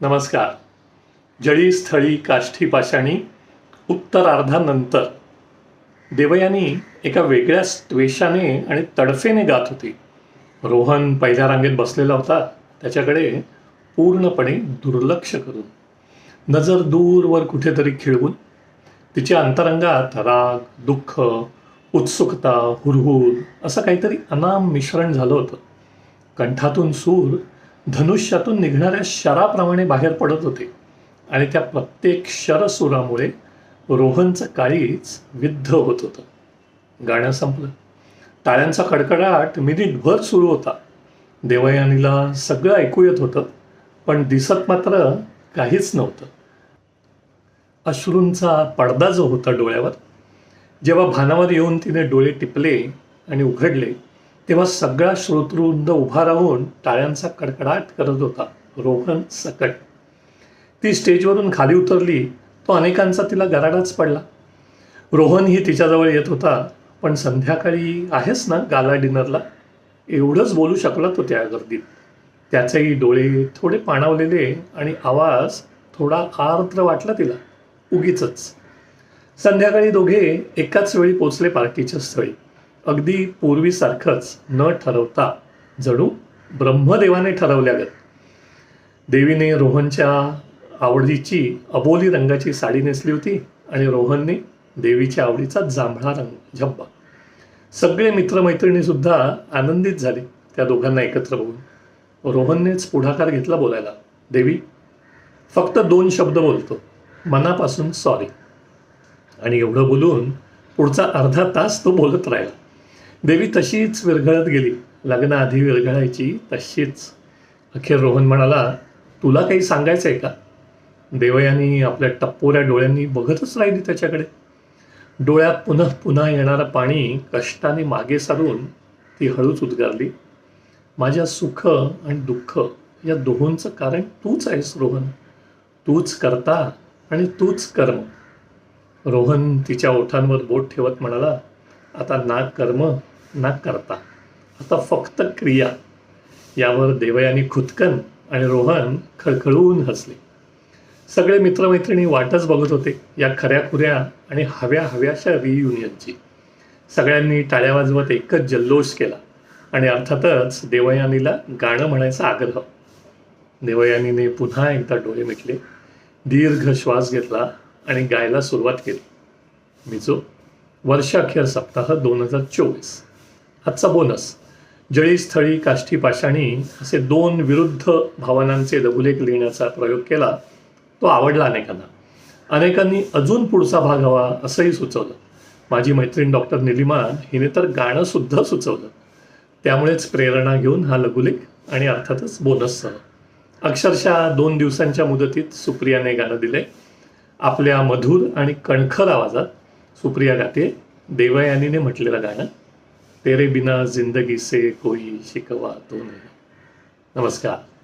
नमस्कार. जळी स्थळी काष्ठी पाषाणी उत्तरार्धानंतर. देवयानी एका वेगळ्या त्वेषाने आणि तडफेने गात होती. रोहन पहिल्या रांगेत बसलेला होता. त्याच्याकडे पूर्णपणे दुर्लक्ष करून. नजर दूरवर कुठेतरी खिळवून तिच्या अंतरंगात राग दुःख उत्सुकता हुरहुर असं काहीतरी अनाम मिश्रण झालं होतं. कंठातून सूर धनुष्यातून निघणाऱ्या शराप्रमाणे बाहेर पडत होते. आणि त्या प्रत्येक शरसुरामुळे रोहनचं काळीच विद्ध होत होतं. गाणं संपलं. टाळ्यांचा कडकडाट मिनिटभर सुरू होता. देवयानीला सगळं ऐकू येत होतं पण दिसत मात्र काहीच नव्हतं. अश्रूंचा पडदा जो होता डोळ्यावर जेव्हा भानावर येऊन तिने डोळे टिपले आणि उघडले तेव्हा सगळा श्रोतृवृंद उभा राहून टाळ्यांचा कडकडाट करत होता रोहन सकट. ती स्टेजवरून खाली उतरली तो अनेकांचा तिला गराडाच पडला. रोहनही तिच्याजवळ येत होता पण संध्याकाळी आहेस ना गाला डिनरला? एवढंच बोलू शकला तो त्या गर्दीत. त्याचेही डोळे थोडे पाणावलेले आणि आवाज थोडा आर्द्र वाटला तिला उगीच संध्याकाळी दोघे एकाच वेळी पोचले पार्टीच्या स्थळी. अगदी पूर्वीसारखंच न ठरवता जणू ब्रह्मदेवाने ठरवल्यागत. देवीने रोहनच्या आवडीची अबोली रंगाची साडी नेसली होती आणि रोहनने देवीच्या आवडीचा जांभळा रंग झब्बा. सगळे मित्रमैत्रिणीसुद्धा आनंदित झाले त्या दोघांना एकत्र बघून. रोहननेच पुढाकार घेतला बोलायला. देवी फक्त दोन शब्द बोलतो. मनापासून सॉरी आणि एवढं बोलून पुढचा अर्धा तास तो बोलत राहिला. देवी तशीच विरघळत गेली. लग्नाआधी विरघळायची तशीच. अखेर रोहन म्हणाला तुला काही सांगायचं आहे का? देवयानी आपल्या टप्पोऱ्या डोळ्यांनी बघतच राहिली त्याच्याकडे. डोळ्यात पुन्हा पुन्हा येणारं पाणी कष्टाने मागे सारून ती हळूच उद्गारली. माझ्या सुख आणि दुःख या दोहोंचं कारण तूच आहेस रोहन. तूच करता आणि तूच कर्म. रोहन तिच्या ओठांवर बोट ठेवत म्हणाला आता ना कर्म ना करता. आता फक्त क्रिया. यावर देवयानी खुदकन आणि रोहन खळखळून हसले. सगळे मित्रमैत्रिणी वाटच बघत होते या खऱ्या खुऱ्या आणि हव्या हव्याशा रियुनियनची सगळ्यांनी टाळ्या वाजवत एकच जल्लोष केला आणि अर्थातच देवयानीला गाणं म्हणायचा आग्रह. देवयानीने पुन्हा एकदा डोळे मिटले दीर्घ श्वास घेतला आणि गायला सुरुवात केली. मिजो वर्षाखेर सप्ताह दोन हजार चोवीस. आजचा बोनस. जळी स्थळी काष्ठी पाषाणी असे दोन विरुद्ध भावनांचे लघुलेख लिहिण्याचा प्रयोग केला. तो आवडला अनेकांना. अनेकांनी अजून पुढचा भाग हवा असंही सुचवलं. माझी मैत्रीण डॉक्टर निलिमा हिने तर गाणं सुद्धा सुचवलं. त्यामुळेच प्रेरणा घेऊन हा लघुलेख आणि अर्थातच बोनससह अक्षरशः दोन दिवसांच्या मुदतीत सुप्रियाने गाणं दिले आपल्या मधुर आणि कणखर आवाजात सुप्रिया गाते देवयानीने म्हटलेलं गाणं. तेरे बिना जिंदगी से कोई शिकवा तो नहीं। नमस्कार।